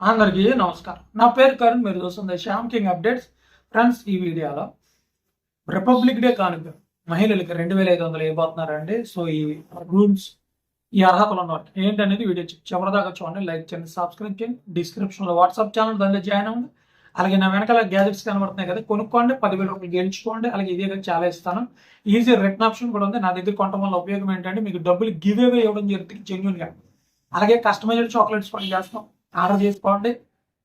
అందరికీ నమస్కారం. నా పేరు కరుణ్ మీరు చూస్తుంది శ్యామ్ కింగ్ అప్డేట్స్. ఫ్రెండ్స్ ఈ వీడియోలో రిపబ్లిక్ డే కానుక మహిళలకి రెండు వేల ఐదు వందలు ఇవ్వబోతున్నారండి. సో ఈ రూల్స్ ఈ అర్హతలు ఉన్నట్టు ఏంటనేది వీడియో చివరిదాకా చూడండి. లైక్ చేయండి సబ్స్క్రైబ్ చేయండి. డిస్క్రిప్షన్లో వాట్సాప్ ఛానల్ దాంట్లో జాయిన్ అవ్వండి. అలాగే నా వెనకాల గ్యాజెట్స్ కనబడుతున్నాయి కదా కొనుక్కోండి. పదివేల రూపాయలు గెలుచుకోండి. అలాగే ఇదే కదా చాలా ఇస్తాను. ఈజీ రిటర్న్ ఆప్షన్ కూడా ఉంది. నా దగ్గర కొనడం వల్ల ఉపయోగం ఏంటంటే మీకు డబ్బులు గివ్ అవే ఇవ్వడం జరుగుతుంది జెన్యున్గా అలాగే కస్టమైజ్డ్ చాక్లెట్స్ కూడా చేస్తాం. ఆర్డర్ చేసుకోండి.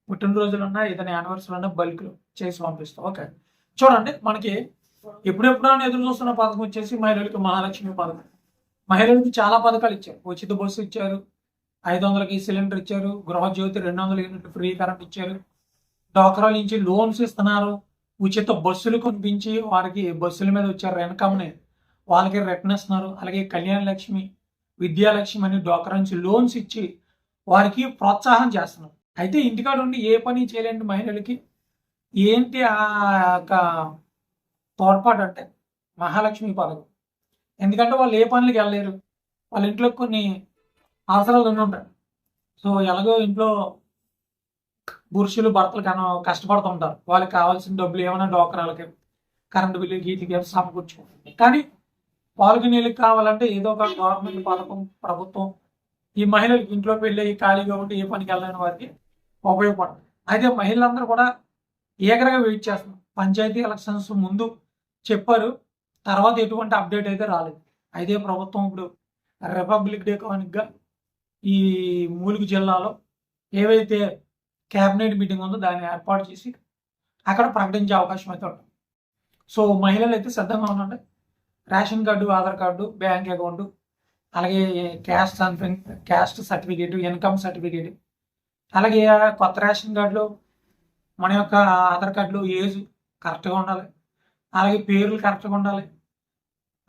పుట్టినరోజులు ఉన్నా ఏదైనా యానివర్సరీ ఉన్నా బల్క్లో చేసి పంపిస్తాం. ఓకే. చూడండి మనకి ఎప్పుడెప్పుడైనా ఎదురు చూస్తున్న పథకం వచ్చేసి మహిళలకు మహాలక్ష్మి పథకం. మహిళలకు చాలా పథకాలు ఇచ్చారు. ఉచిత బస్సు ఇచ్చారు ఐదు వందలకి సిలిండర్ ఇచ్చారు గృహజ్యోతి రెండు వందల యూనిట్ ఫ్రీ కరెంట్ ఇచ్చారు. డాక్రా నుంచి లోన్స్ ఇస్తున్నారు. ఉచిత బస్సులు కొనిపించి వారికి బస్సుల మీద వచ్చారు ఇన్కమ్ని వాళ్ళకి రిటర్న్ ఇస్తున్నారు అలాగే కళ్యాణ లక్ష్మి విద్యాలక్ష్మి అని డాక్రా నుంచి లోన్స్ ఇచ్చి వారికి ప్రోత్సాహం చేస్తున్నారు అయితే ఇంటికాడ ఉండి ఏ పని చేయలేని మహిళలకి ఏంటి ఆ యొక్క తోడ్పాటు అంటే మహాలక్ష్మి పథకం. ఎందుకంటే వాళ్ళు ఏ పనులకి వెళ్ళలేరు. వాళ్ళ ఇంట్లో కొన్ని అవసరాలు ఉండి ఉంటాయి. సో ఎలాగో ఇంట్లో పురుషులు భర్తలు కన కష్టపడుతుంటారు వాళ్ళకి కావాల్సిన డబ్బులు ఏమైనా డోకరాలకి కరెంటు బిల్లు గీటికి సమకూర్చుకుంటుంది కానీ వాళ్ళకి నీళ్ళకి కావాలంటే ఏదో ఒక గవర్నమెంట్ పథకం ప్రభుత్వం ఈ మహిళలకు ఇంట్లోకి వెళ్ళి ఖాళీగా ఉండి ఏ పనికి వెళ్ళని వారికి ఉపయోగపడుతుంది అయితే మహిళలందరూ కూడా ఏకరగా వెయిట్ చేస్తున్నారు. పంచాయతీ ఎలక్షన్స్ ముందు చెప్పారు తర్వాత ఎటువంటి అప్డేట్ అయితే రాలేదు. అయితే ప్రభుత్వం ఇప్పుడు రిపబ్లిక్ డే కానుకగా ఈ మూలుగు జిల్లాలో ఏవైతే క్యాబినెట్ మీటింగ్ ఉందో దాన్ని ఏర్పాటు చేసి అక్కడ ప్రకటించే అవకాశం అయితే ఉంటుంది. సో మహిళలు అయితే సిద్ధంగా ఉండండి. Ration card Aadhaar card bank account అలాగే caste something caste certificate income certificate. అలాగే కొత్త రేషన్ కార్డులో మన యొక్క ఆధార్ కార్డులో ఏజ్ కరెక్ట్గా ఉండాలి. అలాగే పేర్లు కరెక్ట్గా ఉండాలి.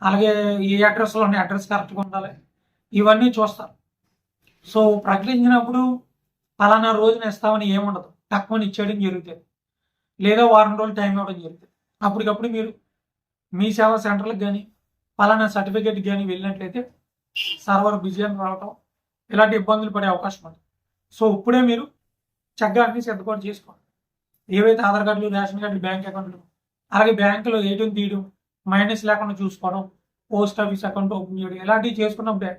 అలాగే ఏ అడ్రస్లో ఉన్న అడ్రస్ కరెక్ట్గా ఉండాలి. ఇవన్నీ చూస్తారు సో ప్రకటించినప్పుడు పలానా రోజున ఇస్తామని ఏముండదు. తక్కువని ఇచ్చేయడం జరుగుతుంది. లేదా వారం రోజులు టైం ఇవ్వడం జరుగుతుంది. అప్పటికప్పుడు మీరు మీ సేవా సెంటర్లకు కానీ పలానా సర్టిఫికేట్ కానీ వెళ్ళినట్లయితే సర్వర్ బిజీ అని రావటం ఇలాంటి ఇబ్బందులు పడే అవకాశం ఉంది. సో ఇప్పుడే మీరు చక్కగా అన్ని సిద్ధపాటు చేసుకోండి. ఏవైతే ఆధార్ కార్డులు రేషన్ కార్డులు బ్యాంక్ అకౌంట్లు అలాగే బ్యాంకులో ఏటీఎం తీయడం మైనస్ లేకుండా చూసుకోవడం పోస్ట్ ఆఫీస్ అకౌంట్ ఓపెన్ చేయడం ఇలాంటివి చేసుకున్నప్పుడే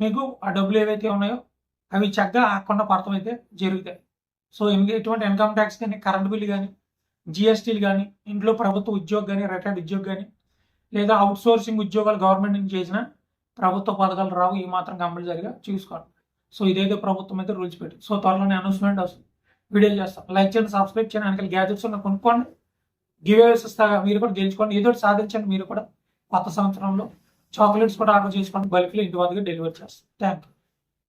మీకు ఆ డబ్బులు ఏవైతే ఉన్నాయో అవి చక్కగా ఆకుండా పడటం అయితే జరుగుతాయి. సో ఎటువంటి ఇన్కమ్ ట్యాక్స్ కానీ కరెంట్ బిల్లు కానీ జిఎస్టీలు కానీ ఇంట్లో ప్రభుత్వ ఉద్యోగం కానీ రిటైర్డ్ ఉద్యోగం కానీ లేదా అవుట్ సోర్సింగ్ ఉద్యోగాలు గవర్నమెంట్ నుంచి చేసిన ప్రభుత్వ పథకాలు రావు ఈ మాత్రం కంపల్సరిగా చూసుకోండి సో ఇదైతే ప్రభుత్వం అయితే రూల్స్ పెట్టి. సో త్వరలోనే అనౌన్స్మెంట్ వస్తుంది. వీడియోలు చేస్తాం. లైక్ చేయండి సబ్స్క్రైబ్ చేయండి వెనకాల గ్యాజెట్స్ ఉన్న కొనుక్కోండి. గివేస్ ఇస్తాగా మీరు కూడా గెలుచుకోండి. ఏదో ఒకటి సాధించండి మీరు కూడా. కొత్త సంవత్సరంలో చాక్లెట్స్ కూడా ఆర్డర్ చేసుకోండి. బల్క్లో ఇంటి వద్దకు డెలివరీ చేస్తాం. Thank you